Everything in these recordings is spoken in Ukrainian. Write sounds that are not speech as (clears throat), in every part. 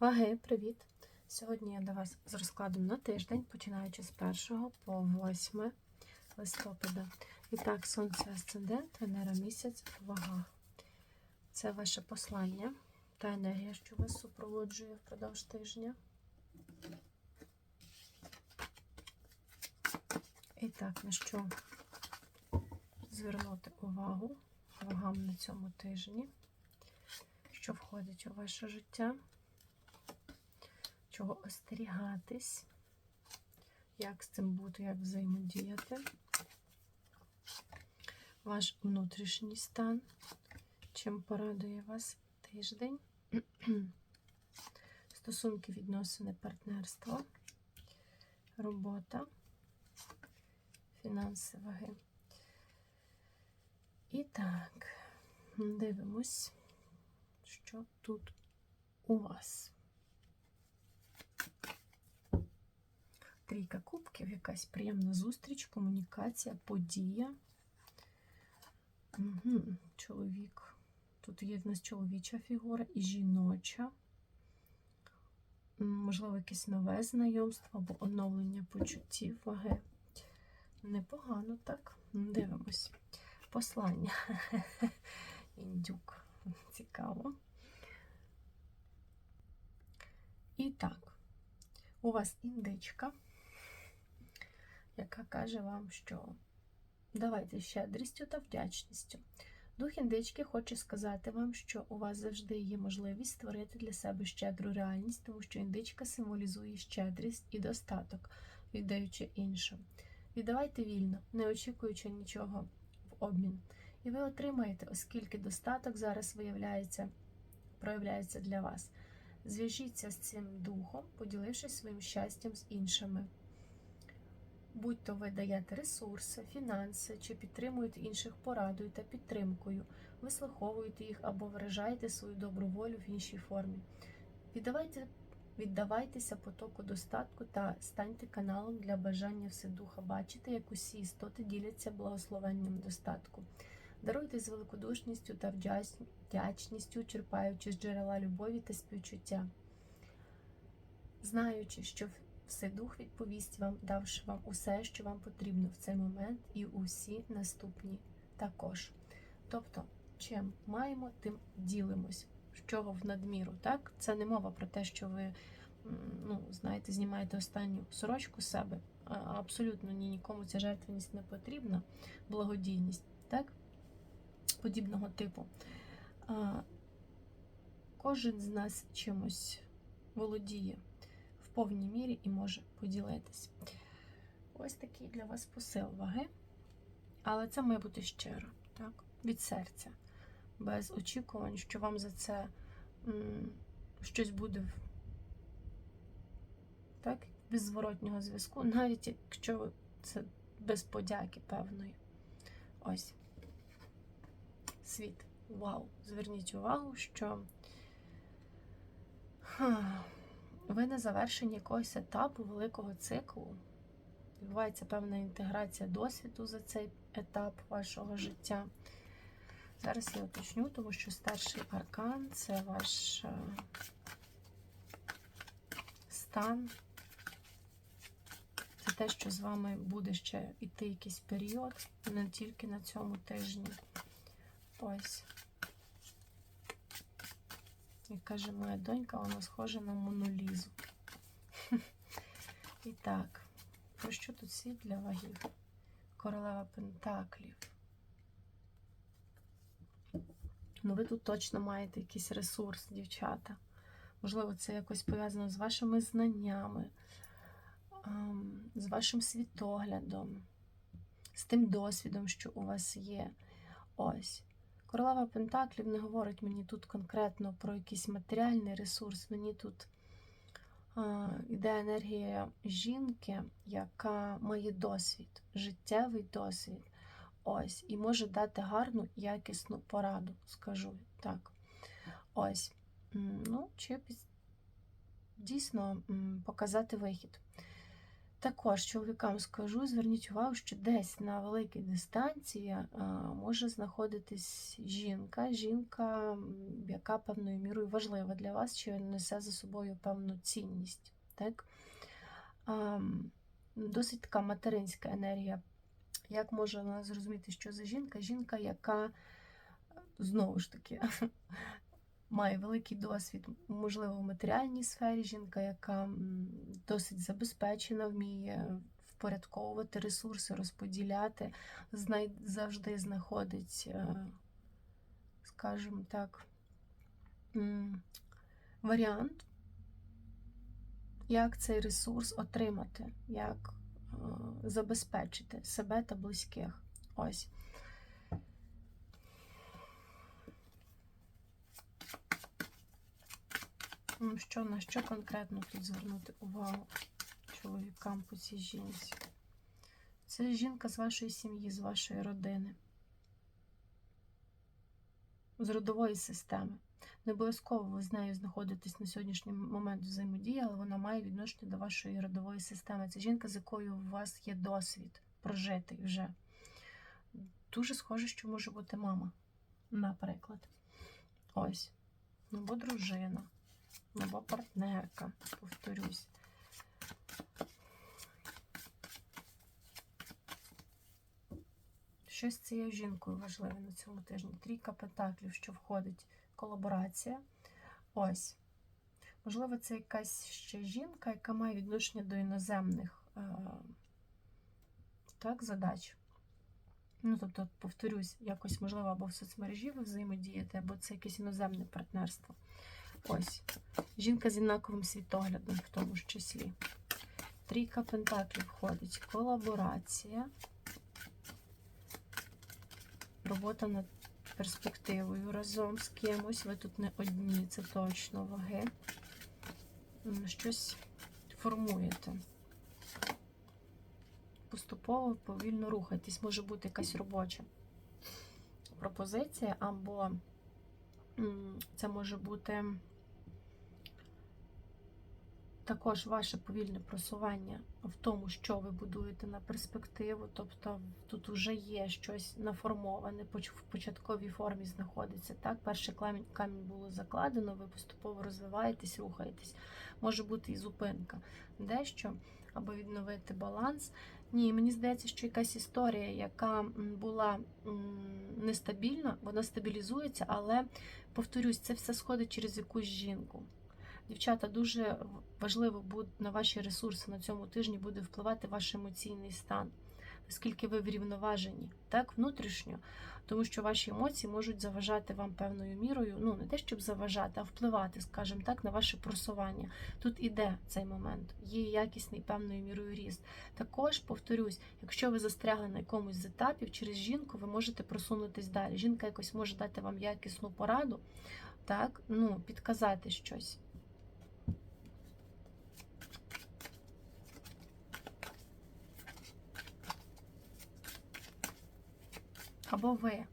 Ваги, привіт! Сьогодні я до вас з розкладом на тиждень, починаючи з 1 по 8 листопада. І так, сонце асцендент, Венера місяць в вагах. Це ваше послання та енергія, що вас супроводжує впродовж тижня. І так, на що звернути увагу вагам на цьому тижні, що входить у ваше життя чого остерігатись, як з цим бути, як взаємодіяти, ваш внутрішній стан, чим порадує вас тиждень, (clears throat) стосунки, відносини, партнерство, робота, фінанси, ваги. І так, дивимось, що тут у вас. Трійка кубків, якась приємна зустріч, комунікація, подія. Угу. Чоловік. Тут є в нас чоловіча фігура і жіноча. Можливо, якесь нове знайомство або оновлення почуттів ваги. Непогано, так? Дивимось. Послання. (laughs) Індюк. Цікаво. І так, у вас індичка яка каже вам, що давайте щедрістю та вдячністю. Дух індички хоче сказати вам, що у вас завжди є можливість створити для себе щедру реальність, тому що індичка символізує щедрість і достаток, віддаючи іншим. Віддавайте вільно, не очікуючи нічого в обмін. І ви отримаєте, оскільки достаток зараз виявляється, проявляється для вас. Зв'яжіться з цим духом, поділившись своїм щастям з іншими будь то ви даєте ресурси, фінанси чи підтримуєте інших порадою та підтримкою, вислуховуєте їх або виражаєте свою добру волю в іншій формі. Віддавайте, Віддавайтеся потоку достатку та станьте каналом для бажання Вседуха бачити, як усі істоти діляться благословенням достатку. Даруйте з великодушністю та вдячністю, черпаючи з джерела любові та співчуття, знаючи, що Вседух відповість вам, давши вам усе, що вам потрібно в цей момент, і усі наступні також. Тобто, чим маємо, тим ділимось. Чого в надміру, так? Це не мова про те, що ви, ну, знаєте, знімаєте останню сорочку себе. Абсолютно ні, нікому ця жертвеність не потрібна, благодійність, так? Подібного типу. Кожен з нас чимось володіє повній мірі і може поділитись. Ось такий для вас посил ваги. Але це має бути щиро, так? від серця, без очікувань, що вам за це м, щось буде так? без зворотнього зв'язку, навіть якщо це без подяки певної. Ось. Світ. Вау! Зверніть увагу, що. Ха ви на завершенні якогось етапу великого циклу. Відбувається певна інтеграція досвіду за цей етап вашого життя. Зараз я уточню, тому що старший аркан це ваш е, стан. Це те, що з вами буде ще йти якийсь період, не тільки на цьому тижні. Ось. Як каже моя донька, вона схожа на монолізу. І так, про що тут світ для вагів? Королева Пентаклів. Ну, ви тут точно маєте якийсь ресурс, дівчата. Можливо, це якось пов'язано з вашими знаннями, з вашим світоглядом, з тим досвідом, що у вас є. Ось. Королева Пентаклів не говорить мені тут конкретно про якийсь матеріальний ресурс. Мені тут а, йде енергія жінки, яка має досвід, життєвий досвід. Ось, і може дати гарну, якісну пораду, скажу так. Ось. Ну, чи дійсно показати вихід. Також чоловікам скажу, зверніть увагу, що десь на великій дистанції може знаходитись жінка, жінка, яка певною мірою важлива для вас, чи несе за собою певну цінність. Так? Досить така материнська енергія. Як можна зрозуміти, що за жінка? Жінка, яка знову ж таки (laughs) має великий досвід, можливо, в матеріальній сфері. Жінка, яка досить забезпечена, вміє впорядковувати ресурси, розподіляти, знай... завжди знаходить, е, скажімо так, варіант, як цей ресурс отримати, як е, забезпечити себе та близьких. Ось. Що на що конкретно тут звернути увагу чоловікам по цій жінці? Це жінка з вашої сім'ї, з вашої родини, з родової системи. Не обов'язково ви з нею знаходитесь на сьогоднішній момент взаємодії, але вона має відношення до вашої родової системи. Це жінка, з якою у вас є досвід прожитий вже. Дуже схоже, що може бути мама, наприклад. Ось. Ну, бо дружина. Або партнерка, повторюсь. Щось з цією жінкою важливе на цьому тижні. Трійка пентаклів, що входить колаборація. Ось. Можливо, це якась ще жінка, яка має відношення до іноземних е, так, задач. Ну, тобто, повторюсь, якось, можливо, або в соцмережі ви взаємодієте, або це якесь іноземне партнерство. Ось. Жінка з однаковим світоглядом в тому ж числі. Трійка пентаклів входить. Колаборація. Робота над перспективою разом з кимось. Ви тут не одні, це точно ваги. Щось формуєте. Поступово повільно рухайтесь. Може бути якась робоча пропозиція, або це може бути також ваше повільне просування в тому, що ви будуєте на перспективу. Тобто тут вже є щось наформоване, в початковій формі знаходиться. Так, перший камінь, камінь було закладено, ви поступово розвиваєтесь, рухаєтесь. Може бути і зупинка. Дещо, аби відновити баланс. Ні, мені здається, що якась історія, яка була нестабільна, вона стабілізується, але, повторюсь, це все сходить через якусь жінку. Дівчата, дуже важливо буде на ваші ресурси на цьому тижні буде впливати ваш емоційний стан, наскільки ви врівноважені, так, внутрішньо, тому що ваші емоції можуть заважати вам певною мірою, ну не те, щоб заважати, а впливати, скажімо так, на ваше просування. Тут іде цей момент, є якісний певною мірою ріст. Також повторюсь, якщо ви застрягли на якомусь з етапів, через жінку ви можете просунутись далі. Жінка якось може дати вам якісну пораду, так, ну, підказати щось. Або ви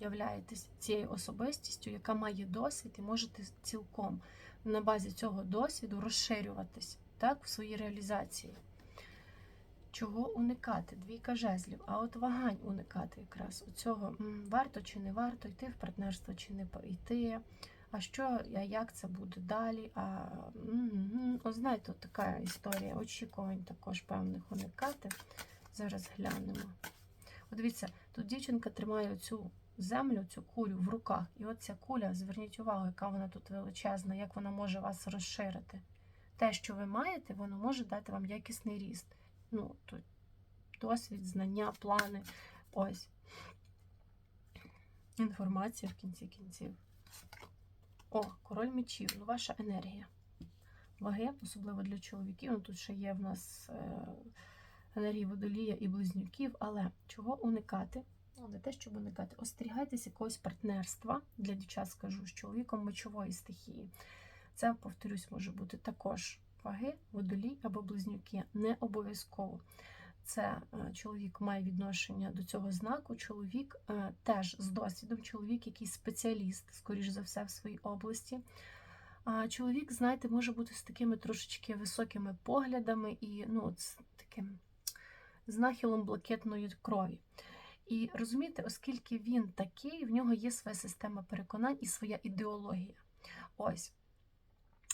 являєтесь цією особистістю, яка має досвід, і можете цілком на базі цього досвіду розширюватись так, в своїй реалізації. Чого уникати? Двійка жезлів, а от вагань уникати якраз у цього варто чи не варто йти в партнерство, чи не йти. А що, а як це буде далі? А, О, знаєте, от така історія очікувань також певних уникати. Зараз глянемо. От дивіться, тут дівчинка тримає цю землю, цю кулю в руках. І от ця куля, зверніть увагу, яка вона тут величезна, як вона може вас розширити. Те, що ви маєте, воно може дати вам якісний ріст. Ну, тут Досвід, знання, плани. Ось. Інформація в кінці кінців. О, король мечів, ну ваша енергія. Ваги, особливо для чоловіків. Ну, Тут ще є в нас. Е енергії водолія і близнюків, але чого уникати? Ну, не те, щоб уникати, остерігайтесь якогось партнерства для дівчат, скажу з чоловіком мечової стихії. Це, повторюсь, може бути також ваги, водолій або близнюки. Не обов'язково. Це е, чоловік має відношення до цього знаку. Чоловік е, теж з досвідом, чоловік, який спеціаліст, скоріш за все, в своїй області. Чоловік, знаєте, може бути з такими трошечки високими поглядами і ну, таким з нахилом блакитної крові. І розумієте, оскільки він такий, в нього є своя система переконань і своя ідеологія. Ось.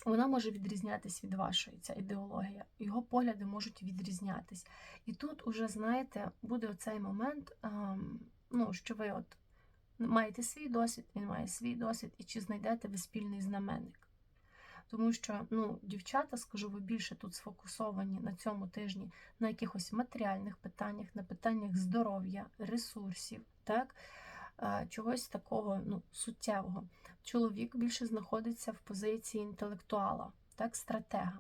Вона може відрізнятися від вашої, ця ідеологія. Його погляди можуть відрізнятись. І тут, уже, знаєте, буде оцей момент, ем, ну, що ви от маєте свій досвід, він має свій досвід, і чи знайдете ви спільний знаменник. Тому що, ну, дівчата, скажу, ви більше тут сфокусовані на цьому тижні на якихось матеріальних питаннях, на питаннях здоров'я, ресурсів, так? Чогось такого ну, суттєвого. Чоловік більше знаходиться в позиції інтелектуала, так, стратега.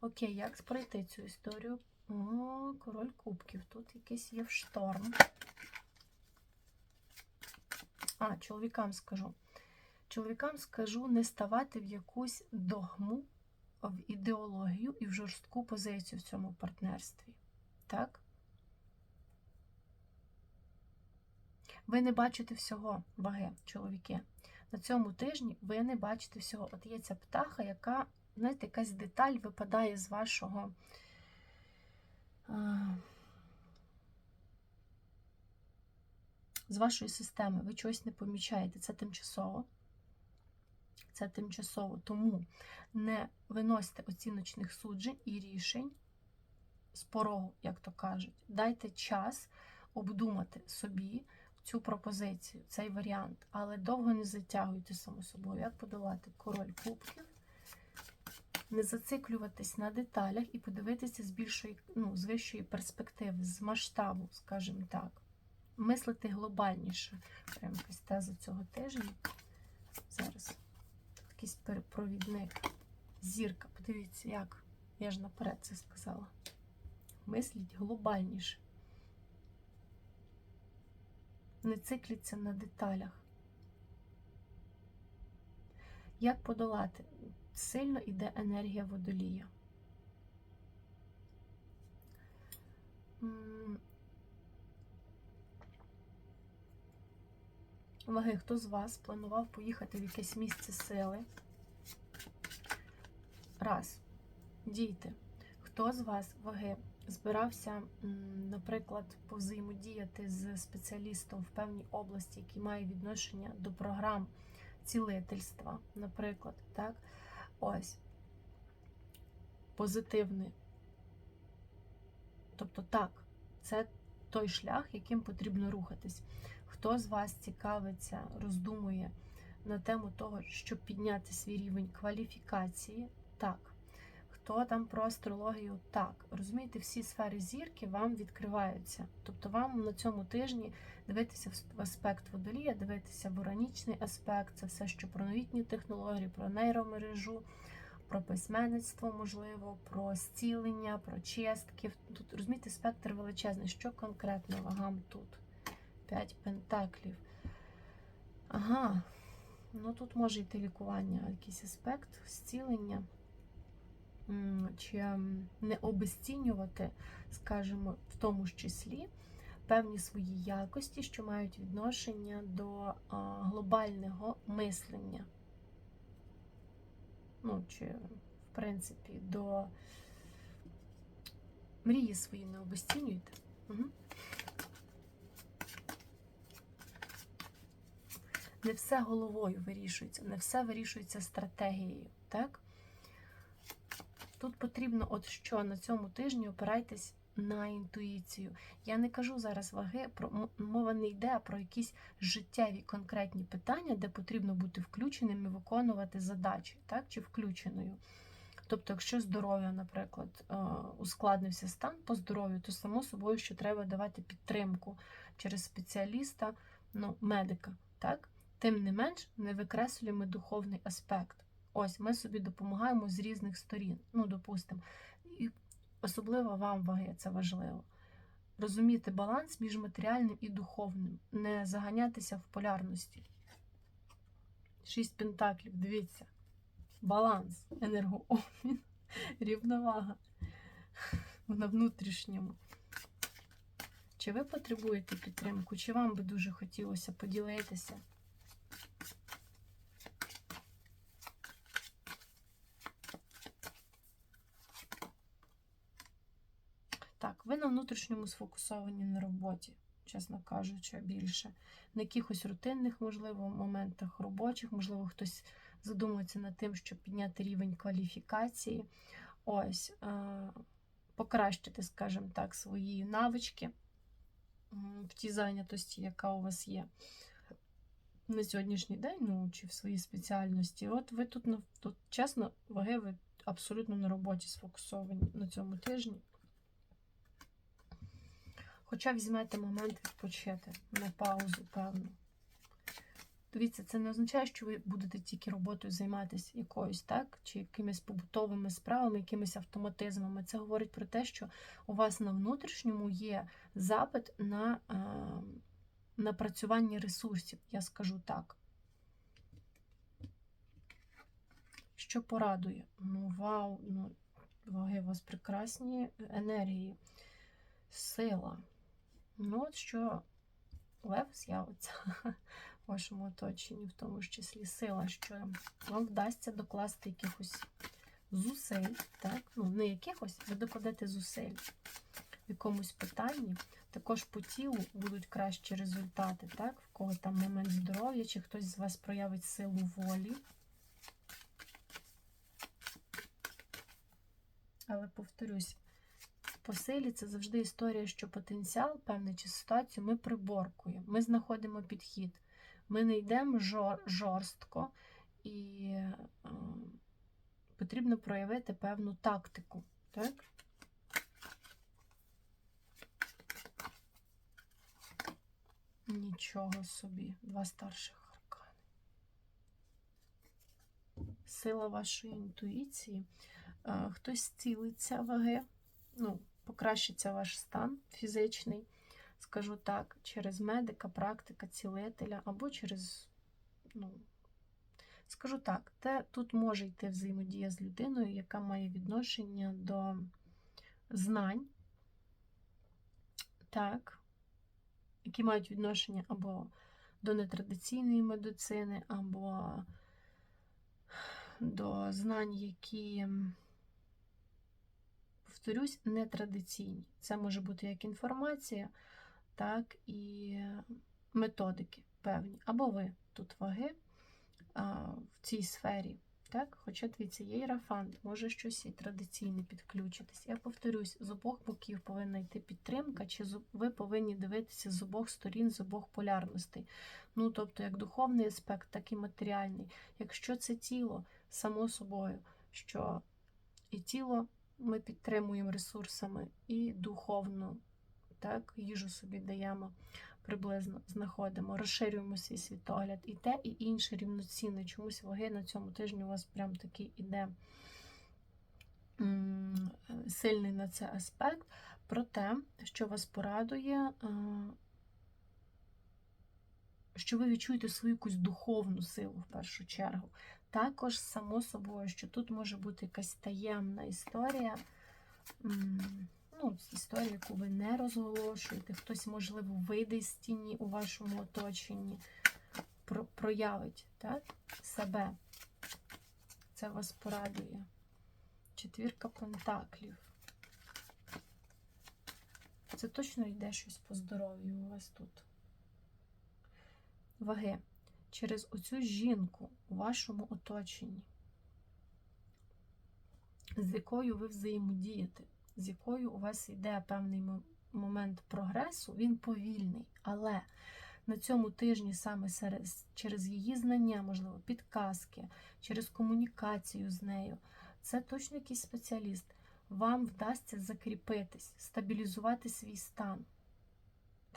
Окей, як пройти цю історію? О, король кубків. Тут якийсь є в шторм. А, чоловікам скажу. Чоловікам скажу не ставати в якусь догму, в ідеологію і в жорстку позицію в цьому партнерстві. Так? Ви не бачите всього ваги, чоловіки. На цьому тижні ви не бачите всього. От є ця птаха, яка, знаєте, якась деталь випадає з вашого. З вашої системи. Ви чогось не помічаєте. Це тимчасово. Це тимчасово. Тому не виносьте оціночних суджень і рішень з порогу, як то кажуть. Дайте час обдумати собі цю пропозицію, цей варіант, але довго не затягуйте само собою. Як подолати король кубків, не зациклюватись на деталях і подивитися з більшої, ну, з вищої перспективи, з масштабу, скажімо так. Мислити глобальніше. Прямо якась теза цього тижня. Зараз якийсь провідник. Зірка, подивіться, як. Я ж наперед це сказала. Мисліть глобальніше. Не цикліться на деталях. Як подолати? Сильно йде енергія водолія. Ваги, хто з вас планував поїхати в якесь місце сили? Раз. Дійте. Хто з вас, ваги, збирався, наприклад, повзаємодіяти з спеціалістом в певній області, який має відношення до програм цілительства, наприклад, так? Ось. Позитивний. Тобто, так, це той шлях, яким потрібно рухатись. Хто з вас цікавиться, роздумує на тему того, щоб підняти свій рівень кваліфікації? Так. Хто там про астрологію? Так. Розумієте, всі сфери зірки вам відкриваються. Тобто вам на цьому тижні дивитися в аспект водолія, дивитися в уранічний аспект, це все, що про новітні технології, про нейромережу, про письменництво, можливо, про зцілення, про чистки. Тут розумієте, спектр величезний. Що конкретно вагам тут? П'ять пентаклів. Ага, ну тут може йти лікування, якийсь аспект, зцілення. Чи не обесцінювати, скажімо, в тому ж числі певні свої якості, що мають відношення до глобального мислення. Ну, чи, в принципі, до мрії свої не обесцінюйте. Угу. Не все головою вирішується, не все вирішується стратегією. так? Тут потрібно, от що на цьому тижні опирайтесь на інтуїцію. Я не кажу зараз ваги, про мова не йде про якісь життєві конкретні питання, де потрібно бути включеним і виконувати задачі, так, чи включеною. Тобто, якщо здоров'я, наприклад, е, ускладнився стан по здоров'ю, то само собою, що треба давати підтримку через спеціаліста, ну, медика. так? Тим не менш, не викреслюємо духовний аспект. Ось ми собі допомагаємо з різних сторін. Ну, допустимо, і особливо вам ваги, це важливо. Розуміти баланс між матеріальним і духовним, не заганятися в полярності. Шість пентаклів, дивіться. Баланс, енергообмін, (laughs) рівновага (laughs) на внутрішньому. Чи ви потребуєте підтримку, чи вам би дуже хотілося поділитися? Так, так, ви внутрішньому сфокусовані на роботі, чесно кажучи, більше. На якихось рутинних, можливо, моментах робочих, можливо, хтось задумується над тим, щоб підняти рівень кваліфікації. Ось, е, покращити, скажімо так, свої навички в тій зайнятості, яка у вас є на сьогоднішній день, ну, чи в своїй спеціальності. От ви тут, тут чесно, ваги, ви абсолютно на роботі сфокусовані на цьому тижні. Хоча візьмете момент відпочити на паузу, певно. Дивіться, це не означає, що ви будете тільки роботою займатися якоюсь, так? Чи якимись побутовими справами, якимись автоматизмами. Це говорить про те, що у вас на внутрішньому є запит на е, напрацювання ресурсів, я скажу так. Що порадує? Ну, вау, ну, ваги, у вас прекрасні енергії, сила. Ну, от що лев з'явиться в вашому оточенні, в тому ж числі сила, що вам вдасться докласти якихось зусиль, так? Ну, не якихось, ви докладете зусиль в якомусь питанні. Також по тілу будуть кращі результати, так? В кого там момент здоров'я, чи хтось з вас проявить силу волі. Але повторюсь, по силі це завжди історія, що потенціал, певний чи ситуацію ми приборкуємо, ми знаходимо підхід. Ми не йдемо жор, жорстко і е, потрібно проявити певну тактику. Так? Нічого собі, два старших аркани. Сила вашої інтуїції. Е, Хтось зцілиться ваги, ну, покращиться ваш стан фізичний, скажу так, через медика, практика, цілителя, або через, ну, скажу так, те тут може йти взаємодія з людиною, яка має відношення до знань, так, які мають відношення або до нетрадиційної медицини, або до знань, які повторюсь, нетрадиційні. Це може бути як інформація, так і методики певні. Або ви тут ваги а, в цій сфері. Так? Хоча дивіться, є ірафант, може щось і традиційне підключитись. Я повторюсь, з обох боків повинна йти підтримка, чи ви повинні дивитися з обох сторін, з обох полярностей. Ну, тобто, як духовний аспект, так і матеріальний. Якщо це тіло, само собою, що і тіло ми підтримуємо ресурсами і духовно, так, їжу собі даємо, приблизно знаходимо, розширюємо свій світогляд. І те, і інше рівноцінне. Чомусь ваги на цьому тижні у вас прям такий іде сильний на це аспект. Про те, що вас порадує, що ви відчуєте свою якусь духовну силу в першу чергу. Також, само собою, що тут може бути якась таємна історія, ну, історія, яку ви не розголошуєте, хтось, можливо, вийде з тіні у вашому оточенні, проявить так, себе. Це вас порадує. Четвірка пентаклів. Це точно йде щось по здоров'ю у вас тут. Ваги через оцю жінку у вашому оточенні, з якою ви взаємодієте, з якою у вас йде певний момент прогресу, він повільний. Але на цьому тижні саме через її знання, можливо, підказки, через комунікацію з нею, це точно якийсь спеціаліст. Вам вдасться закріпитись, стабілізувати свій стан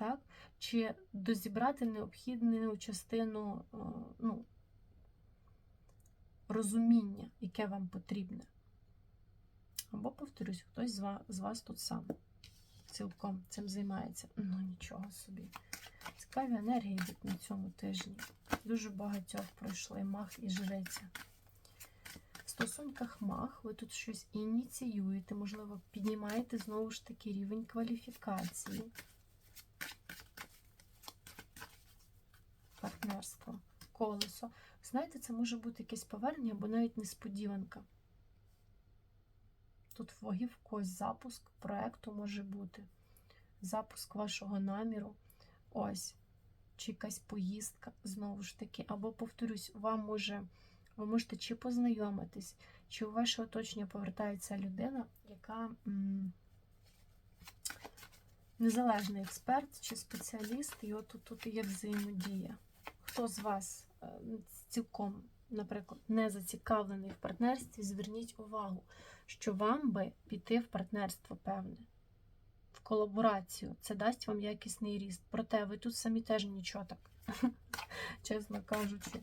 так? чи дозібрати необхідну частину е, ну, розуміння, яке вам потрібне. Або, повторюсь, хтось з вас, тут сам цілком цим займається. Ну, нічого собі. Цікаві енергії йдуть на цьому тижні. Дуже багатьох пройшли мах і жреця. В стосунках мах ви тут щось ініціюєте, можливо, піднімаєте знову ж таки рівень кваліфікації. Партнерство, колесо. Знаєте, це може бути якесь повернення або навіть несподіванка. Тут ваги в когось запуск проекту може бути. Запуск вашого наміру. Ось. Чи якась поїздка, знову ж таки. Або, повторюсь, вам може, ви можете чи познайомитись, чи у ваше оточення повертається людина, яка м, незалежний експерт чи спеціаліст, і от тут є взаємодія. Хто з вас е, цілком, наприклад, не зацікавлений в партнерстві, зверніть увагу, що вам би піти в партнерство певне, в колаборацію. Це дасть вам якісний ріст. Проте ви тут самі теж нічого так, (laughs) чесно кажучи,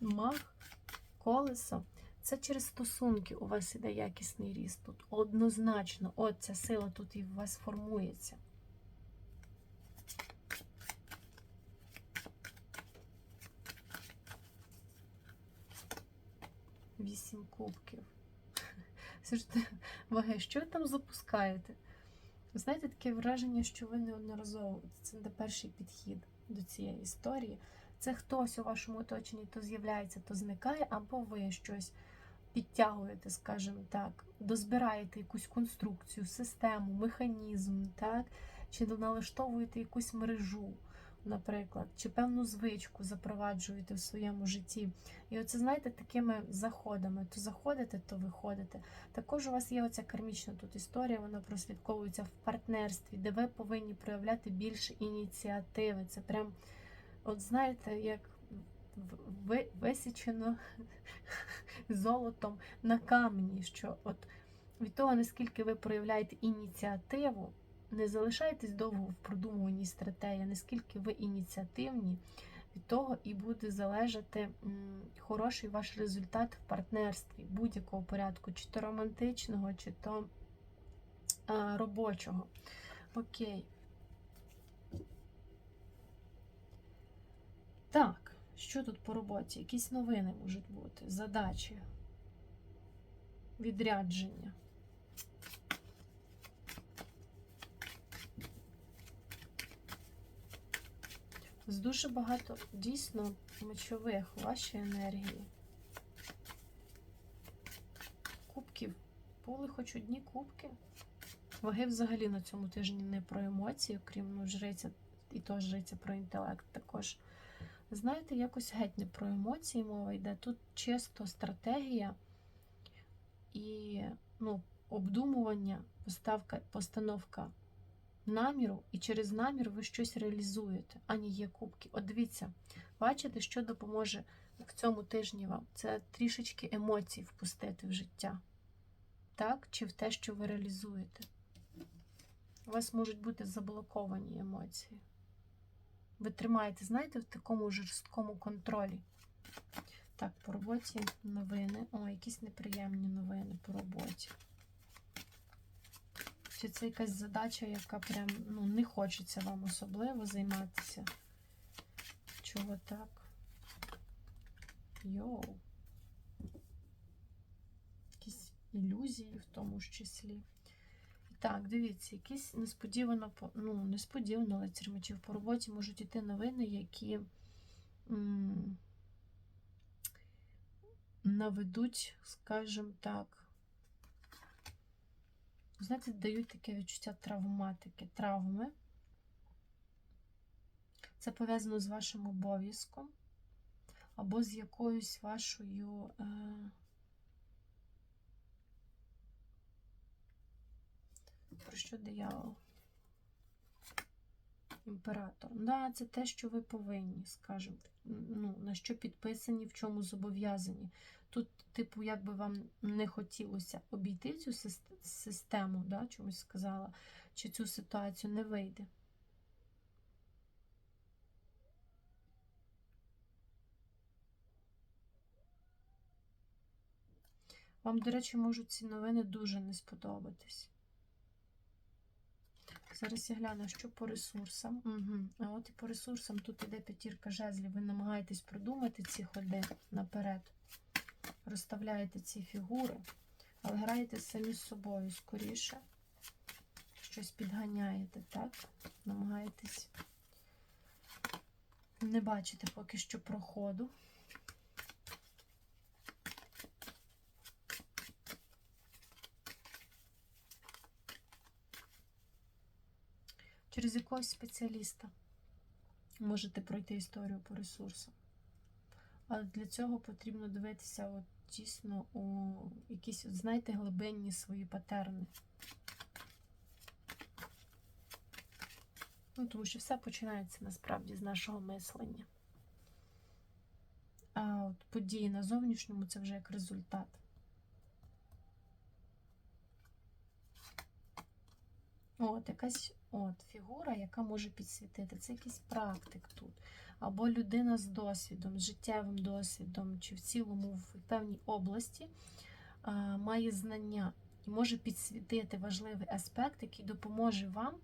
маг, колесо. Це через стосунки у вас іде якісний ріст. Тут однозначно, от ця сила тут і у вас формується. Вісім кубків. (laughs) Ваги, що ви там запускаєте? Знаєте, таке враження, що ви неодноразово, це не перший підхід до цієї історії. Це хтось у вашому оточенні то з'являється, то зникає, або ви щось підтягуєте, скажімо так, дозбираєте якусь конструкцію, систему, механізм, так? чи налаштовуєте якусь мережу, наприклад, чи певну звичку запроваджуєте в своєму житті. І оце, знаєте, такими заходами: то заходите, то виходите. Також у вас є оця кармічна тут історія, вона прослідковується в партнерстві, де ви повинні проявляти більше ініціативи. Це прям, от знаєте, як висічено (laughs) золотом на камені, що от від того, наскільки ви проявляєте ініціативу, не залишайтесь довго в продумуванні стратегії, наскільки ви ініціативні, від того і буде залежати хороший ваш результат в партнерстві будь-якого порядку, чи то романтичного, чи то робочого. Окей. Так, що тут по роботі? Якісь новини можуть бути, задачі, відрядження. З дуже багато дійсно мочових у вашій енергії. Кубків. Були хоч одні кубки. Ваги взагалі на цьому тижні не про емоції, окрім ну, жриця, і то жриця про інтелект також. Знаєте, якось геть не про емоції мова йде. Тут чисто стратегія і ну, обдумування, поставка, постановка наміру, і через намір ви щось реалізуєте, а не є кубки. От дивіться, бачите, що допоможе в цьому тижні вам? Це трішечки емоцій впустити в життя. Так? Чи в те, що ви реалізуєте? У вас можуть бути заблоковані емоції. Ви тримаєте, знаєте, в такому жорсткому контролі. Так, по роботі новини. О, якісь неприємні новини по роботі. Чи це якась задача, яка прям ну, не хочеться вам особливо займатися? Чого так? Йоу. Якісь ілюзії в тому ж числі. Так, дивіться, якісь несподівано, ну, несподівано, але цірмачів по роботі можуть іти новини, які м, наведуть, скажімо так, знаєте, дають таке відчуття травматики, травми. Це пов'язано з вашим обов'язком або з якоюсь вашою. Е... Про що диявол? Імператор. Да, це те, що ви повинні, скажімо, ну, на що підписані, в чому зобов'язані. Тут, типу, як би вам не хотілося обійти цю систему, да, чомусь сказала, чи цю ситуацію не вийде. Вам, до речі, можуть ці новини дуже не сподобатись. Зараз я гляну, що по ресурсам. Угу. А от і по ресурсам тут іде п'ятірка жезлів. Ви намагаєтесь продумати ці ходи наперед розставляєте ці фігури, але граєте самі з собою скоріше. Щось підганяєте, так? Намагаєтесь не бачити поки що проходу. Через якогось спеціаліста можете пройти історію по ресурсам, Але для цього потрібно дивитися от дійсно у якісь, знаєте, глибинні свої патерни. Ну, тому що все починається насправді з нашого мислення. А от події на зовнішньому це вже як результат. От, якась от, фігура, яка може підсвітити. Це якийсь практик тут. Або людина з досвідом, з життєвим досвідом, чи в цілому в певній області має знання і може підсвітити важливий аспект, який допоможе вам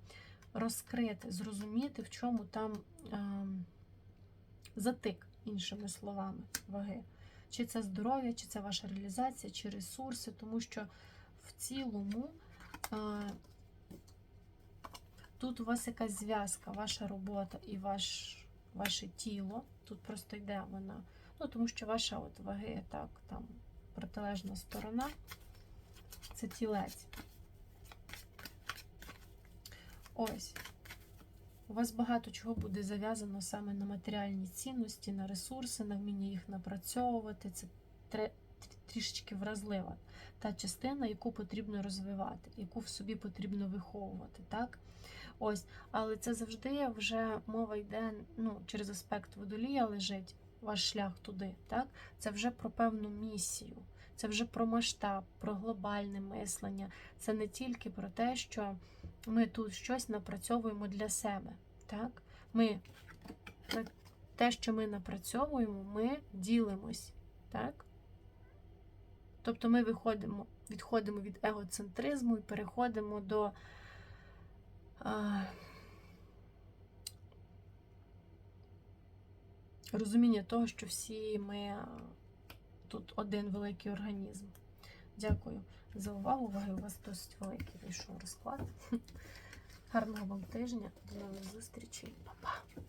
розкрити, зрозуміти, в чому там затик, іншими словами, ваги. Чи це здоров'я, чи це ваша реалізація, чи ресурси, тому що в цілому. Тут у вас якась зв'язка, ваша робота і ваш, ваше тіло. Тут просто йде вона. Ну, тому що ваша от ваги, так, там протилежна сторона це тілець. Ось. У вас багато чого буде зав'язано саме на матеріальні цінності, на ресурси, на вміння їх напрацьовувати. Це трішечки вразлива та частина, яку потрібно розвивати, яку в собі потрібно виховувати. так? Ось, але це завжди вже мова йде ну, через аспект водолія лежить ваш шлях туди. Так? Це вже про певну місію, це вже про масштаб, про глобальне мислення. Це не тільки про те, що ми тут щось напрацьовуємо для себе. Так? Ми те, що ми напрацьовуємо, ми ділимось. Так? Тобто ми виходимо, відходимо від егоцентризму і переходимо до а, розуміння того, що всі ми тут один великий організм. Дякую за увагу. Уваги у вас досить великий вийшов розклад. (laughs) Гарного вам тижня, до нових зустрічей, Па-па!